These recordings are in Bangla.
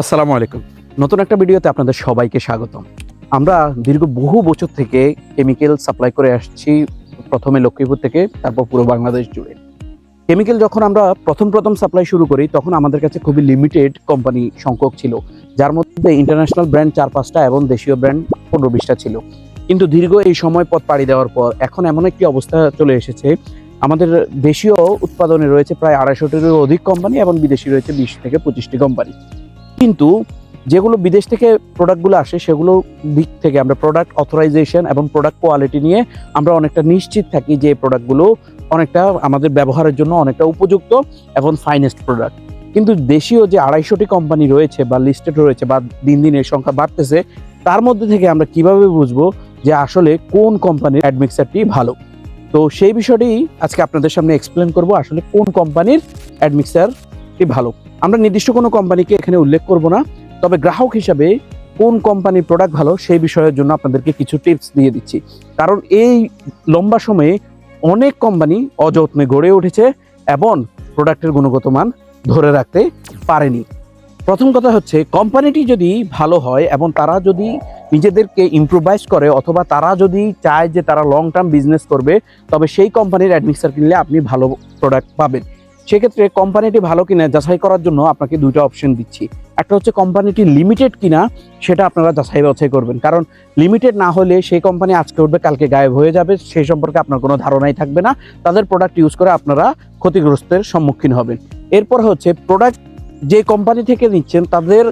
আসসালামু আলাইকুম। নতুন একটা ভিডিওতে আপনাদের সবাইকে স্বাগতম। আমরা দীর্ঘ বহু বছর থেকে কেমিক্যাল সাপ্লাই করে আসছি, প্রথমে লক্ষ্মীপুর থেকে, তারপর পুরো বাংলাদেশ জুড়ে। কেমিক্যাল যখন আমরা প্রথম প্রথম সাপ্লাই শুরু করি, তখন আমাদের কাছে খুবই লিমিটেড কোম্পানি সংখ্যক ছিল, যার মধ্যে ইন্টারন্যাশনাল ব্র্যান্ড চার পাঁচটা এবং দেশীয় ব্র্যান্ড পনেরো বিশটা ছিল। কিন্তু দীর্ঘ এই সময় পথ পাড়ি দেওয়ার পর, এখন এমন একটি অবস্থা চলে এসেছে, আমাদের দেশীয় উৎপাদনে রয়েছে প্রায় আড়াইশোটিরও অধিক কোম্পানি এবং বিদেশি রয়েছে বিশ থেকে পঁচিশটি কোম্পানি কিন্তু যেগুলো বিদেশ থেকে প্রোডাক্টগুলো আসে, সেগুলো দিক থেকে আমরা প্রোডাক্ট অথরাইজেশন এবং প্রোডাক্ট কোয়ালিটি নিয়ে আমরা অনেকটা নিশ্চিত থাকি যে প্রোডাক্টগুলো অনেকটা আমাদের ব্যবহারের জন্য অনেকটা উপযুক্ত এবং ফাইনেস্ট প্রোডাক্ট কিন্তু দেশীয় যে আড়াইশোটি কোম্পানি রয়েছে বা লিস্টেড রয়েছে বা দিন দিন এর সংখ্যা বাড়তেছে, তার মধ্যে থেকে আমরা কীভাবে বুঝব যে আসলে কোন কোম্পানির অ্যাডমিক্সারটি ভালো? তো সেই বিষয়টি আজকে আপনাদের সামনে এক্সপ্লেন করব, আসলে কোন কোম্পানির অ্যাডমিক্সারটি ভালো। আমরা নির্দিষ্ট কোনো কোম্পানিকে এখানে উল্লেখ করব না, তবে গ্রাহক হিসাবে কোন কোম্পানির প্রোডাক্ট ভালো সেই বিষয়ের জন্য আপনাদেরকে কিছু টিপস দিয়ে দিচ্ছি। কারণ এই লম্বা সময়ে অনেক কোম্পানি অযত্নে গড়ে উঠেছে এবং প্রোডাক্টের গুণগত মান ধরে রাখতে পারেনি। প্রথম কথা হচ্ছে, কোম্পানিটি যদি ভালো হয় এবং তারা যদি নিজেদেরকে ইম্প্রোভাইজ করে অথবা তারা যদি চায় যে তারা লং টার্ম বিজনেস করবে, তবে সেই কোম্পানির অ্যাডমিক্সার কিনলে আপনি ভালো প্রোডাক্ট পাবেন। সেক্ষেত্রে কোম্পানিটি ভালো কিনা যাচাই করার জন্য আপনাকে দুইটা অপশন দিচ্ছি। একটা হচ্ছে কোম্পানিটি লিমিটেড কিনা, সেটা আপনারা যাচাই বাছাই করবেন। কারণ লিমিটেড না হলে সেই কোম্পানি আজকে উঠবে, কালকে গায়েব হয়ে যাবে, সেই সম্পর্কে আপনার কোনো ধারণাই থাকবে না। তাদের প্রোডাক্ট ইউজ করে আপনারা ক্ষতিগ্রস্তের সম্মুখীন হবেন। এরপর হচ্ছে প্রোডাক্ট যে কোম্পানি থেকে নিচ্ছেন, তাদের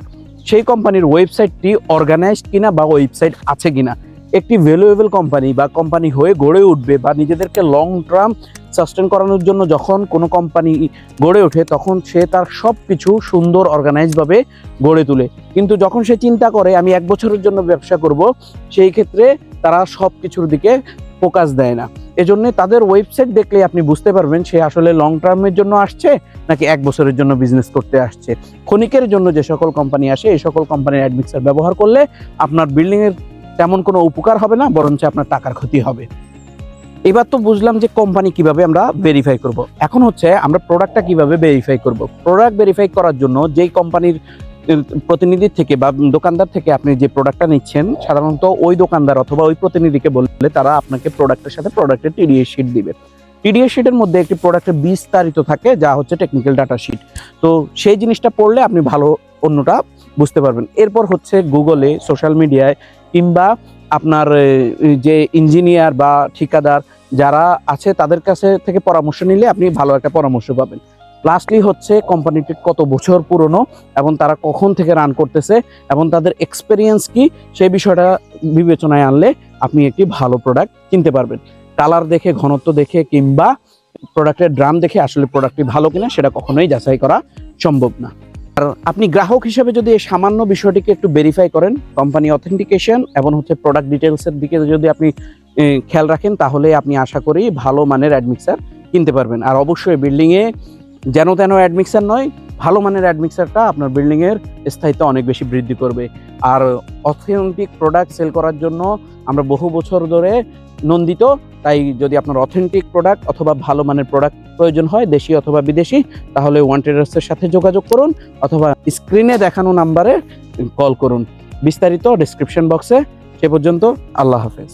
সেই কোম্পানির ওয়েবসাইটটি অর্গানাইজড কিনা বা ওয়েবসাইট আছে কিনা। একটি ভ্যালুয়েবল কোম্পানি বা কোম্পানি হয়ে গড়ে উঠবে বা নিজেদেরকে লং টার্ম সাস্টেন করানোর জন্য যখন কোনো কোম্পানি গড়ে ওঠে, তখন সে তার সব কিছু সুন্দর অর্গানাইজভাবে গড়ে তোলে। কিন্তু যখন সে চিন্তা করে, আমি এক বছরের জন্য ব্যবসা করব সেই ক্ষেত্রে তারা সব কিছুর দিকে ফোকাস দেয় না। এজন্য তাদের ওয়েবসাইট দেখলে আপনি বুঝতে পারবেন সে আসলে লং টার্মের জন্য আসছে নাকি এক বছরের জন্য বিজনেস করতে আসছে। ক্ষণিকের জন্য যে সকল কোম্পানি আসে, এই সকল কোম্পানির অ্যাডমিক্সার ব্যবহার করলে আপনার বিল্ডিংয়ের তেমন কোনো উপকার হবে না, বরঞ্চ আপনার টাকার ক্ষতি হবে। এবার তো বুঝলাম যে কোম্পানি কীভাবে আমরা ভেরিফাই করব। এখন হচ্ছে আমরা প্রোডাক্টটা কীভাবে ভেরিফাই করব। প্রোডাক্ট ভেরিফাই করার জন্য যেই কোম্পানির প্রতিনিধির থেকে বা দোকানদার থেকে আপনি যে প্রোডাক্টটা নিচ্ছেন, সাধারণত ওই দোকানদার অথবা ওই প্রতিনিধিকে বললে তারা আপনাকে প্রোডাক্টের সাথে প্রোডাক্টের টিডিএস শিট দিবে। টিডিএস শিটের মধ্যে একটি প্রোডাক্টের বিস্তারিত থাকে, যা হচ্ছে টেকনিক্যাল ডাটা শিট তো সেই জিনিসটা পড়লে আপনি ভালো অন্যটা বুঝতে পারবেন। এরপর হচ্ছে গুগলে সোশ্যাল মিডিয়ায় কিংবা আপনার যে ইঞ্জিনিয়ার বা ঠিকাদার যারা আছে তাদের কাছে থেকে পরামর্শ নিলে আপনি ভালো একটা পরামর্শ পাবেন। লাস্টলি হচ্ছে কোম্পানিটি কত বছর পুরনো এবং তারা কখন থেকে রান করতেছে এবং তাদের এক্সপেরিয়েন্স কি সেই বিষয়টা বিবেচনায় আনলে আপনি একটি ভালো প্রোডাক্ট কিনতে পারবেন। কালার দেখে, ঘনত্ব দেখে কিংবা প্রোডাক্টের ড্রাম দেখে আসলে প্রোডাক্টটি ভালো কিনা সেটা কখনোই যাচাই করা সম্ভব না। আর আপনি গ্রাহক হিসেবে যদি এই সামান্য বিষয়টিকে একটু ভেরিফাই করেন কোম্পানি অথেন্টিকেশন এবং হচ্ছে প্রোডাক্ট ডিটেলসের দিকে যদি আপনি খেয়াল রাখেন, তাহলে আপনি আশা করি ভালো মানের অ্যাডমিক্সার কিনতে পারবেন। আর অবশ্যই বিল্ডিংয়ে যেন তেন অ্যাডমিক্সার নয়, ভালো মানের অ্যাডমিক্সারটা আপনার বিল্ডিংয়ের স্থায়িত্ব অনেক বেশি বৃদ্ধি করবে। আর অথেন্টিক প্রোডাক্ট সেল করার জন্য আমরা বহু বছর ধরে নন্দিত তাই যদি আপনার অথেন্টিক প্রোডাক্ট অথবা ভালো মানের প্রোডাক্ট প্রয়োজন হয়, দেশি অথবা বিদেশি, তাহলে ওয়ান ট্রেডার্সের সাথে যোগাযোগ করুন অথবা স্ক্রিনে দেখানো নাম্বারে কল করুন। বিস্তারিত ডিসক্রিপশন বক্সে সে পর্যন্ত আল্লাহ হাফেজ।